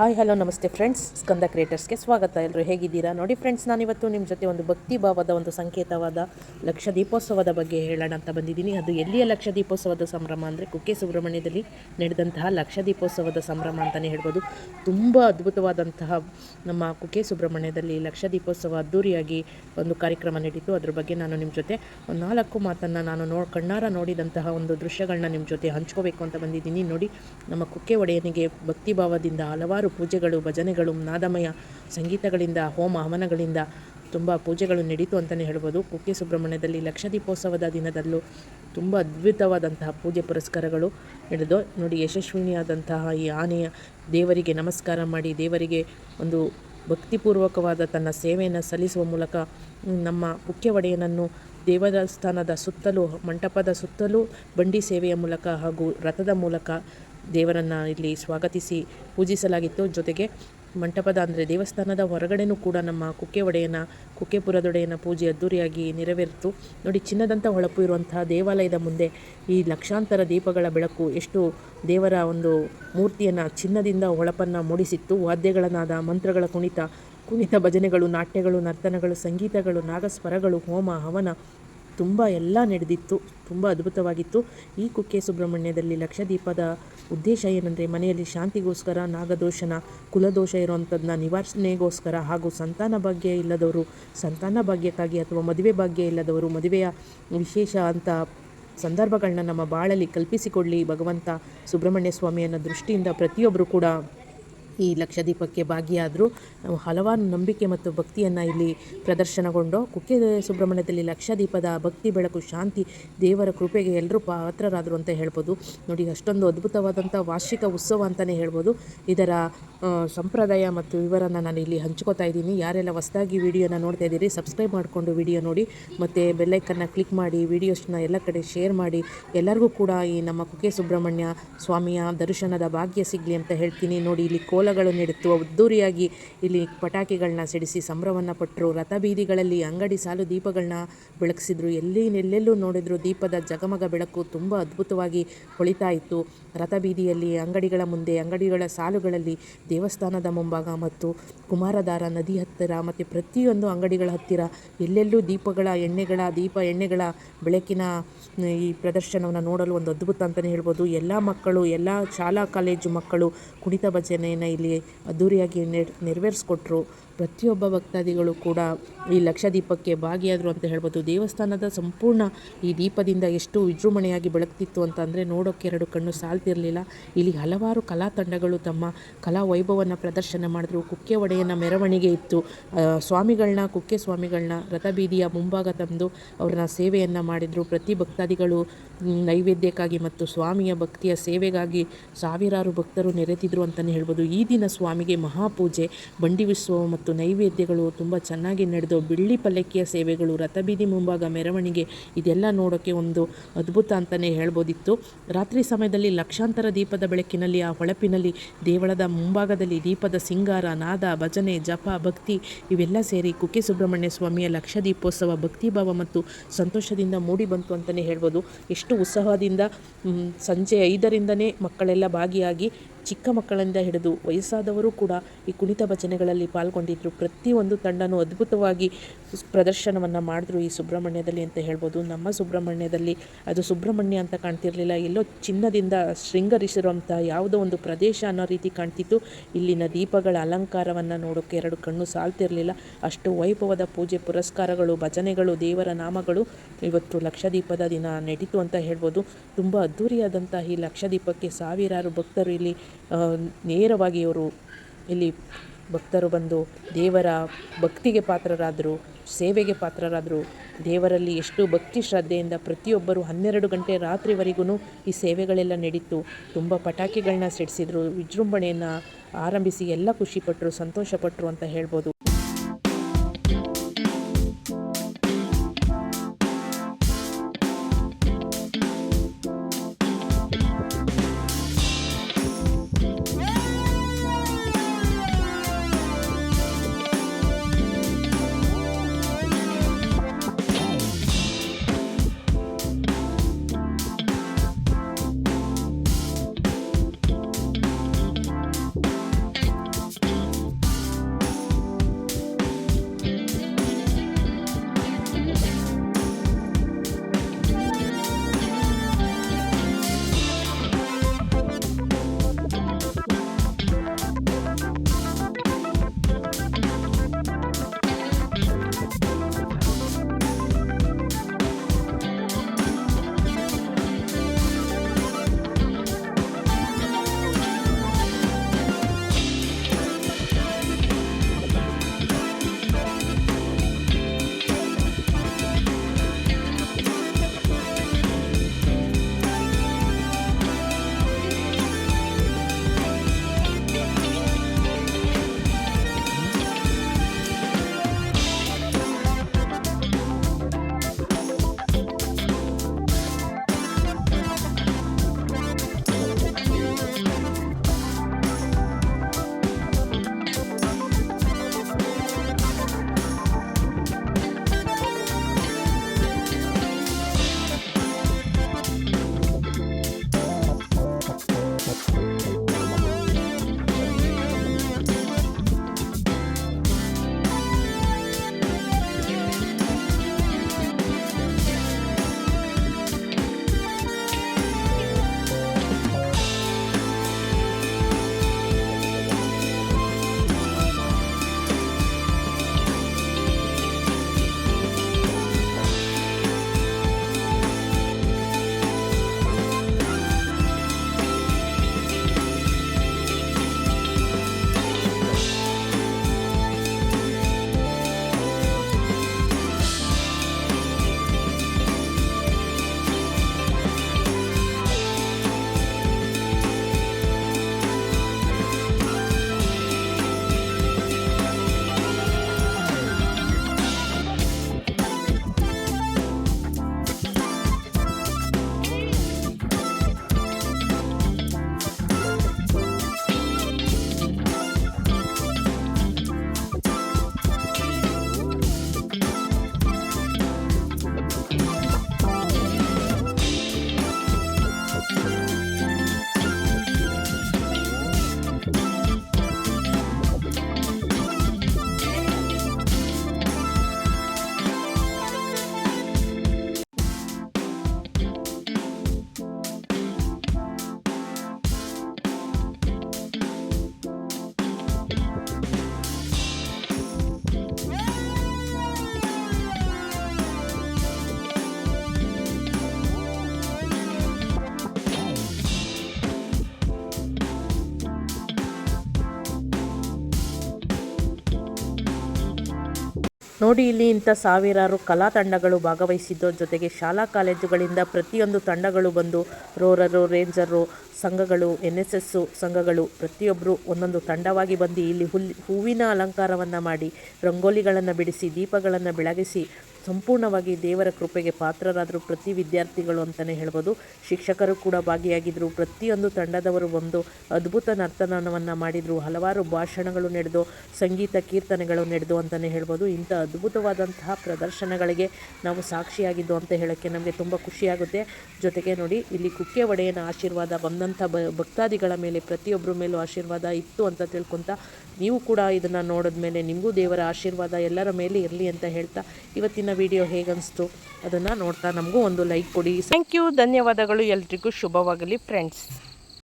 Hi, hello, ನಮಸ್ತೆ friends Skanda ಕ್ರಿಯೇಟರ್ಸ್ಗೆ ಸ್ವಾಗತ. ಎಲ್ಲರೂ ಹೇಗಿದ್ದೀರಾ? ನೋಡಿ ಫ್ರೆಂಡ್ಸ್ ನಾನಿವತ್ತು ನಿಮ್ಮ ಜೊತೆ ಒಂದು ಭಕ್ತಿ ಭಾವದ ಒಂದು ಸಂಕೇತವಾದ ಲಕ್ಷ ದೀಪೋತ್ಸವದ ಬಗ್ಗೆ ಹೇಳೋಣ ಅಂತ ಬಂದಿದ್ದೀನಿ. ಅದು ಎಲ್ಲಿಯ ಲಕ್ಷ ದೀಪೋತ್ಸವದ ಸಂಭ್ರಮ ಅಂದರೆ ಕುಕ್ಕೆ ಸುಬ್ರಹ್ಮಣ್ಯದಲ್ಲಿ ನಡೆದಂತಹ ಲಕ್ಷ ದೀಪೋತ್ಸವದ ಸಂಭ್ರಮ ಅಂತಲೇ ಹೇಳ್ಬೋದು. ತುಂಬ ಅದ್ಭುತವಾದಂತಹ ನಮ್ಮ ಕುಕ್ಕೆ ಸುಬ್ರಹ್ಮಣ್ಯದಲ್ಲಿ ಲಕ್ಷ ದೀಪೋತ್ಸವ ಅದ್ದೂರಿಯಾಗಿ ಒಂದು ಕಾರ್ಯಕ್ರಮ ನಡೀತು. ಅದ್ರ ಬಗ್ಗೆ ನಾನು ನಿಮ್ಮ ಜೊತೆ ಒಂದು ನಾಲ್ಕು ಮಾತನ್ನು ನಾನು ನೋ, ಕಣ್ಣಾರ ನೋಡಿದಂತಹ ಒಂದು ದೃಶ್ಯಗಳನ್ನ ನಿಮ್ಮ ಜೊತೆ ಹಂಚ್ಕೋಬೇಕು ಅಂತ ಬಂದಿದ್ದೀನಿ. ನೋಡಿ, ನಮ್ಮ ಕುಕ್ಕೆ ಒಡೆಯನಿಗೆ ಭಕ್ತಿ ಭಾವದಿಂದ ಹಲವಾರು ಪೂಜೆಗಳು, ಭಜನೆಗಳು ನಾದಮಯ ಸಂಗೀತಗಳಿಂದ, ಹೋಮ ಹವನಗಳಿಂದ ತುಂಬ ಪೂಜೆಗಳು ನಡೀತು ಅಂತಲೇ ಹೇಳ್ಬೋದು. ಕುಕ್ಕೆ ಸುಬ್ರಹ್ಮಣ್ಯದಲ್ಲಿ ಲಕ್ಷ ದೀಪೋತ್ಸವದ ದಿನದಲ್ಲೂ ತುಂಬ ಅದ್ಭುತವಾದಂತಹ ಪೂಜೆ ಪುರಸ್ಕಾರಗಳು ನಡೆದು, ನೋಡಿ ಯಶಸ್ವಿನಿಯಾದಂತಹ ಈ ಆನೆಯ ದೇವರಿಗೆ ನಮಸ್ಕಾರ ಮಾಡಿ, ದೇವರಿಗೆ ಒಂದು ಭಕ್ತಿಪೂರ್ವಕವಾದ ತನ್ನ ಸೇವೆಯನ್ನು ಸಲ್ಲಿಸುವ ಮೂಲಕ ನಮ್ಮ ಕುಕ್ಕೆ ಒಡೆಯನನ್ನು ದೇವಸ್ಥಾನದ ಸುತ್ತಲೂ, ಮಂಟಪದ ಸುತ್ತಲೂ ಬಂಡಿ ಸೇವೆಯ ಮೂಲಕ ಹಾಗೂ ರಥದ ಮೂಲಕ ದೇವರನ್ನು ಇಲ್ಲಿ ಸ್ವಾಗತಿಸಿ ಪೂಜಿಸಲಾಗಿತ್ತು. ಜೊತೆಗೆ ಮಂಟಪದ, ಅಂದರೆ ದೇವಸ್ಥಾನದ ಹೊರಗಡೆನೂ ಕೂಡ ನಮ್ಮ ಕುಕ್ಕೆ ಒಡೆಯನ ಕುಕ್ಕೆಪುರದೊಡೆಯನ ಪೂಜೆ ಅದ್ದೂರಿಯಾಗಿ ನೆರವೇರಿತು. ನೋಡಿ ಚಿನ್ನದಂಥ ಹೊಳಪು ಇರುವಂತಹ ದೇವಾಲಯದ ಮುಂದೆ ಈ ಲಕ್ಷಾಂತರ ದೀಪಗಳ ಬೆಳಕು ಎಷ್ಟು ದೇವರ ಒಂದು ಮೂರ್ತಿಯನ್ನು, ಚಿನ್ನದಿಂದ ಹೊಳಪನ್ನು ಮೂಡಿಸಿತ್ತು. ವಾದ್ಯಗಳ ನಾದ ಮಂತ್ರಗಳ ಕುಣಿತ ಕುಣಿತ ಭಜನೆಗಳು, ನಾಟ್ಯಗಳು, ನರ್ತನಗಳು, ಸಂಗೀತಗಳು, ನಾಗಸ್ವರಗಳು, ಹೋಮ, ಹವನ ತುಂಬ ಎಲ್ಲ ನಡೆದಿತ್ತು, ತುಂಬ ಅದ್ಭುತವಾಗಿತ್ತು. ಈ ಕುಕ್ಕೆ ಸುಬ್ರಹ್ಮಣ್ಯದಲ್ಲಿ ಲಕ್ಷದೀಪದ ಉದ್ದೇಶ ಏನಂದರೆ ಮನೆಯಲ್ಲಿ ಶಾಂತಿಗೋಸ್ಕರ, ನಾಗದೋಷನ, ಕುಲದೋಷ ಇರುವಂಥದ್ದನ್ನ ನಿವಾರಣೆಗೋಸ್ಕರ ಹಾಗೂ ಸಂತಾನ ಭಾಗ್ಯ ಇಲ್ಲದವರು, ಸಂತಾನ ಭಾಗ್ಯಕ್ಕಾಗಿ ಅಥವಾ ಮದುವೆ ಭಾಗ್ಯ ಇಲ್ಲದವರು ಮದುವೆಯ ವಿಶೇಷ ಅಂತ ಸಂದರ್ಭಗಳನ್ನ ನಮ್ಮ ಬಾಳಲ್ಲಿ ಕಲ್ಪಿಸಿಕೊಳ್ಳಿ ಭಗವಂತ ಸುಬ್ರಹ್ಮಣ್ಯ ಸ್ವಾಮಿ ಅನ್ನೋ ದೃಷ್ಟಿಯಿಂದ ಪ್ರತಿಯೊಬ್ಬರು ಕೂಡ ಈ ಲಕ್ಷದೀಪಕ್ಕೆ ಭಾಗಿಯಾದರು. ಹಲವಾರು ನಂಬಿಕೆ ಮತ್ತು ಭಕ್ತಿಯನ್ನು ಇಲ್ಲಿ ಪ್ರದರ್ಶನಗೊಂಡು ಕುಕ್ಕೆ ಸುಬ್ರಹ್ಮಣ್ಯದಲ್ಲಿ ಲಕ್ಷದೀಪದ ಭಕ್ತಿ, ಬೆಳಕು, ಶಾಂತಿ, ದೇವರ ಕೃಪೆಗೆ ಎಲ್ಲರೂ ಪಾತ್ರರಾದರು ಅಂತ ಹೇಳ್ಬೋದು. ನೋಡಿ, ಅಷ್ಟೊಂದು ಅದ್ಭುತವಾದಂಥ ವಾರ್ಷಿಕ ಉತ್ಸವ ಅಂತಲೇ ಹೇಳ್ಬೋದು. ಇದರ ಸಂಪ್ರದಾಯ ಮತ್ತು ವಿವರನ ನಾನು ಇಲ್ಲಿ ಹಂಚ್ಕೋತಾ ಇದ್ದೀನಿ. ಯಾರೆಲ್ಲ ಹೊಸದಾಗಿ ವಿಡಿಯೋನ ನೋಡ್ತಾ ಇದ್ದೀರಿ, ಸಬ್ಸ್ಕ್ರೈಬ್ ಮಾಡಿಕೊಂಡು ವಿಡಿಯೋ ನೋಡಿ. ಮತ್ತು ಬೆಲ್ಲೈಕನ್ನ ಕ್ಲಿಕ್ ಮಾಡಿ, ವಿಡಿಯೋಸ್ನ ಎಲ್ಲ ಕಡೆ ಶೇರ್ ಮಾಡಿ. ಎಲ್ಲರಿಗೂ ಕೂಡ ಈ ನಮ್ಮ ಕುಕ್ಕೆ ಸುಬ್ರಹ್ಮಣ್ಯ ಸ್ವಾಮಿಯ ದರ್ಶನದ ಭಾಗ್ಯ ಸಿಗಲಿ ಅಂತ ಹೇಳ್ತೀನಿ. ನೋಡಿ, ಇಲ್ಲಿ ಕೋಲಗಳು ಇಡುತ್ತು ಅದ್ದೂರಿಯಾಗಿ ಇಲ್ಲಿ ಪಟಾಕಿಗಳನ್ನ ಸಿಡಿಸಿ ಸಂಭ್ರಮವನ್ನು ಪಟ್ಟರು ರಥ ಬೀದಿಗಳಲ್ಲಿ ಅಂಗಡಿ ಸಾಲು ದೀಪಗಳನ್ನ ಬೆಳಗಿಸಿದ್ರು. ಎಲ್ಲಿ ಎಲ್ಲೆಲ್ಲೂ ನೋಡಿದ್ರು ದೀಪದ ಜಗಮಗ ಬೆಳಕು ತುಂಬ ಅದ್ಭುತವಾಗಿ ಹೊಳಿತಾ ಇತ್ತು. ರಥಬೀದಿಯಲ್ಲಿ ಅಂಗಡಿಗಳ ಮುಂದೆ, ಅಂಗಡಿಗಳ ಸಾಲುಗಳಲ್ಲಿ ದೇವಸ್ಥಾನದ ಮುಂಭಾಗ ಮತ್ತು ಕುಮಾರಧಾರ ನದಿ ಹತ್ತಿರ ಮತ್ತು ಪ್ರತಿಯೊಂದು ಅಂಗಡಿಗಳ ಹತ್ತಿರ ಎಲ್ಲೆಲ್ಲೂ ದೀಪಗಳ ಎಣ್ಣೆಗಳ, ದೀಪ ಎಣ್ಣೆಗಳ ಬೆಳಕಿನ ಈ ಪ್ರದರ್ಶನವನ್ನು ನೋಡಲು ಒಂದು ಅದ್ಭುತ ಅಂತಲೇ ಹೇಳ್ಬೋದು. ಎಲ್ಲ ಮಕ್ಕಳು, ಎಲ್ಲ ಶಾಲಾ, ಕಾಲೇಜು ಮಕ್ಕಳು ಕುಣಿತ ಭಜನೆಯನ್ನು ಇಲ್ಲಿ ಅದ್ದೂರಿಯಾಗಿ ನೆರ್ ನೆರವೇರಿಸ್ಕೊಟ್ರು. ಪ್ರತಿಯೊಬ್ಬ ಭಕ್ತಾದಿಗಳು ಕೂಡ ಈ ಲಕ್ಷ ದೀಪಕ್ಕೆ ಭಾಗಿಯಾದರು ಅಂತ ಹೇಳ್ಬೋದು. ದೇವಸ್ಥಾನದ ಸಂಪೂರ್ಣ ಈ ದೀಪದಿಂದ ಎಷ್ಟು ವಿಜೃಂಭಣೆಯಾಗಿ ಬೆಳಗ್ತಿತ್ತು ಅಂತ ಅಂದರೆ ನೋಡೋಕ್ಕೆ ಎರಡು ಕಣ್ಣು ಸಾಲ್ತಿರಲಿಲ್ಲ. ಇಲ್ಲಿ ಹಲವಾರು ಕಲಾ ತಂಡಗಳು ತಮ್ಮ ಕಲಾ ವೈಭವವನ್ನು ಪ್ರದರ್ಶನ ಮಾಡಿದ್ರು. ಕುಕ್ಕೆ ಒಡೆಯನ ಮೆರವಣಿಗೆ ಇತ್ತು. ಸ್ವಾಮಿಗಳನ್ನ ಕುಕ್ಕೆ ಸ್ವಾಮಿಗಳನ್ನ ರಥಬೀದಿಯ ಮುಂಭಾಗ ತಂದು ಅವ್ರನ್ನ ಸೇವೆಯನ್ನು ಮಾಡಿದರು. ಪ್ರತಿ ಭಕ್ತಾದಿಗಳು ನೈವೇದ್ಯಕ್ಕಾಗಿ ಮತ್ತು ಸ್ವಾಮಿಯ ಭಕ್ತಿಯ ಸೇವೆಗಾಗಿ ಸಾವಿರಾರು ಭಕ್ತರು ನೆರೆತಿದ್ರು ಅಂತಲೇ ಹೇಳ್ಬೋದು. ಈ ದಿನ ಸ್ವಾಮಿಗೆ ಮಹಾಪೂಜೆ, ಬಂಡಿ ಉತ್ಸವ ಮತ್ತು ನೈವೇದ್ಯಗಳು ತುಂಬ ಚೆನ್ನಾಗಿ ನಡೆದು ಬೆಳ್ಳಿ ಪಲ್ಲಕ್ಕಿಯ ಸೇವೆಗಳು, ರಥಬೀದಿ ಮುಂಭಾಗ ಮೆರವಣಿಗೆ ಇದೆಲ್ಲ ನೋಡೋಕ್ಕೆ ಒಂದು ಅದ್ಭುತ ಅಂತಲೇ ಹೇಳ್ಬೋದಿತ್ತು. ರಾತ್ರಿ ಸಮಯದಲ್ಲಿ ಲಕ್ಷಾಂತರ ದೀಪದ ಬೆಳಕಿನಲ್ಲಿ, ಆ ಹೊಳಪಿನಲ್ಲಿ, ದೇವಳದ ಮುಂಭಾಗದಲ್ಲಿ ದೀಪದ ಸಿಂಗಾರ, ನಾದ, ಭಜನೆ, ಜಪ, ಭಕ್ತಿ ಇವೆಲ್ಲ ಸೇರಿ ಕುಕ್ಕೆ ಸುಬ್ರಹ್ಮಣ್ಯ ಸ್ವಾಮಿಯ ಲಕ್ಷ ದೀಪೋತ್ಸವ ಭಕ್ತಿಭಾವ ಮತ್ತು ಸಂತೋಷದಿಂದ ಮೂಡಿ ಬಂತು ಅಂತಲೇ ಹೇಳ್ಬೋದು. ಎಷ್ಟು ಉತ್ಸಾಹದಿಂದ ಸಂಜೆ ಐದರಿಂದನೇ ಮಕ್ಕಳೆಲ್ಲ ಭಾಗಿಯಾಗಿ ಚಿಕ್ಕ ಮಕ್ಕಳಿಂದ ಹಿಡಿದು ವಯಸ್ಸಾದವರು ಕೂಡ ಈ ಕುಣಿತ ಭಜನೆಗಳಲ್ಲಿ ಪಾಲ್ಗೊಂಡಿದ್ದರು ಪ್ರತಿಯೊಂದು ತಂಡನೂ ಅದ್ಭುತವಾಗಿ ಪ್ರದರ್ಶನವನ್ನು ಮಾಡಿದ್ರು ಈ ಸುಬ್ರಹ್ಮಣ್ಯದಲ್ಲಿ ಅಂತ ಹೇಳ್ಬೋದು. ನಮ್ಮ ಸುಬ್ರಹ್ಮಣ್ಯದಲ್ಲಿ ಅದು ಸುಬ್ರಹ್ಮಣ್ಯ ಅಂತ ಕಾಣ್ತಿರಲಿಲ್ಲ. ಎಲ್ಲೋ ಚಿನ್ನದಿಂದ ಶೃಂಗರಿಸಿರುವಂಥ ಯಾವುದೋ ಒಂದು ಪ್ರದೇಶ ಅನ್ನೋ ರೀತಿ ಕಾಣ್ತಿತ್ತು. ಇಲ್ಲಿನ ದೀಪಗಳ ಅಲಂಕಾರವನ್ನು ನೋಡೋಕ್ಕೆ ಎರಡು ಕಣ್ಣು ಸಾಲ್ತಿರಲಿಲ್ಲ. ಅಷ್ಟು ವೈಭವದ ಪೂಜೆ ಪುರಸ್ಕಾರಗಳು, ಭಜನೆಗಳು, ದೇವರ ನಾಮಗಳು ಇವತ್ತು ಲಕ್ಷದೀಪದ ದಿನ ನಡೀತು ಅಂತ ಹೇಳ್ಬೋದು. ತುಂಬ ಅದ್ಧೂರಿಯಾದಂಥ ಈ ಲಕ್ಷದೀಪಕ್ಕೆ ಸಾವಿರಾರು ಭಕ್ತರು ಇಲ್ಲಿ ನೇರವಾಗಿ ಇವರು ಇಲ್ಲಿ ಭಕ್ತರು ಬಂದು ದೇವರ ಭಕ್ತಿಗೆ ಪಾತ್ರರಾದರು, ಸೇವೆಗೆ ಪಾತ್ರರಾದರು, ದೇವರಲ್ಲಿ ಎಷ್ಟು ಭಕ್ತಿ ಶ್ರದ್ಧೆಯಿಂದ ಪ್ರತಿಯೊಬ್ಬರು ಹನ್ನೆರಡು ಗಂಟೆ ರಾತ್ರಿವರೆಗೂ ಈ ಸೇವೆಗಳೆಲ್ಲ ನಡೀತು ತುಂಬ ಪಟಾಕಿಗಳನ್ನ ಸಿಡಿಸಿದ್ರು, ವಿಜೃಂಭಣೆಯನ್ನು ಆರಂಭಿಸಿ ಎಲ್ಲ ಖುಷಿಪಟ್ಟರು ಸಂತೋಷಪಟ್ಟರು ಅಂತ ಹೇಳ್ಬೋದು. ನೋಡಿ ಇಲ್ಲಿ ಇಂಥ ಸಾವಿರಾರು ಕಲಾ ತಂಡಗಳು ಭಾಗವಹಿಸಿದ್ದು. ಜೊತೆಗೆ ಶಾಲಾ ಕಾಲೇಜುಗಳಿಂದ ಪ್ರತಿಯೊಂದು ತಂಡಗಳು ಬಂದು ರೋರರು, ರೇಂಜರು, ಸಂಘಗಳು ಎನ್ ಎಸ್ ಎಸ್ಸು ಸಂಘಗಳು ಪ್ರತಿಯೊಬ್ಬರು ಒಂದೊಂದು ತಂಡವಾಗಿ ಬಂದು ಇಲ್ಲಿ ಹುಲ್, ಹೂವಿನ ಅಲಂಕಾರವನ್ನು ಮಾಡಿ, ರಂಗೋಲಿಗಳನ್ನು ಬಿಡಿಸಿ, ದೀಪಗಳನ್ನು ಬೆಳಗಿಸಿ ಸಂಪೂರ್ಣವಾಗಿ ದೇವರ ಕೃಪೆಗೆ ಪಾತ್ರರಾದರು ಪ್ರತಿ ವಿದ್ಯಾರ್ಥಿಗಳು ಅಂತಲೇ ಹೇಳ್ಬೋದು. ಶಿಕ್ಷಕರು ಕೂಡ ಭಾಗಿಯಾಗಿದ್ದರು ಪ್ರತಿಯೊಂದು ತಂಡದವರು ಬಂದು ಅದ್ಭುತ ನರ್ತನವನ್ನು ಮಾಡಿದರು. ಹಲವಾರು ಭಾಷಣಗಳು ನಡೆದು, ಸಂಗೀತ ಕೀರ್ತನೆಗಳು ನಡೆದು ಅಂತಲೇ ಹೇಳ್ಬೋದು. ಇಂಥ ಅದ್ಭುತವಾದಂತಹ ಪ್ರದರ್ಶನಗಳಿಗೆ ನಾವು ಸಾಕ್ಷಿಯಾಗಿದ್ದು ಅಂತ ಹೇಳೋಕ್ಕೆ ನಮಗೆ ತುಂಬ ಖುಷಿಯಾಗುತ್ತೆ. ಜೊತೆಗೆ ನೋಡಿ, ಇಲ್ಲಿ ಕುಕ್ಕೆ ಒಡೆಯನ ಆಶೀರ್ವಾದ ಬಂದಂಥ ಭಕ್ತಾದಿಗಳ ಮೇಲೆ ಪ್ರತಿಯೊಬ್ಬರ ಮೇಲೂ ಆಶೀರ್ವಾದ ಇತ್ತು ಅಂತ ತಿಳ್ಕೊತ ನೀವು ಕೂಡ ಇದನ್ನು ನೋಡಿದ್ಮೇಲೆ ನಿಮಗೂ ದೇವರ ಆಶೀರ್ವಾದ ಎಲ್ಲರ ಮೇಲೆ ಇರಲಿ ಅಂತ ಹೇಳ್ತಾ ಇವತ್ತಿನ ವಿಡಿಯೋ ಹೇಗನ್ನಿಸ್ತು ಅದನ್ನು ನೋಡ್ತಾ ನಮಗೂ ಒಂದು ಲೈಕ್ ಕೊಡಿ. ಥ್ಯಾಂಕ್ ಯು ಧನ್ಯವಾದಗಳು. ಎಲ್ರಿಗೂ ಶುಭವಾಗಲಿ ಫ್ರೆಂಡ್ಸ್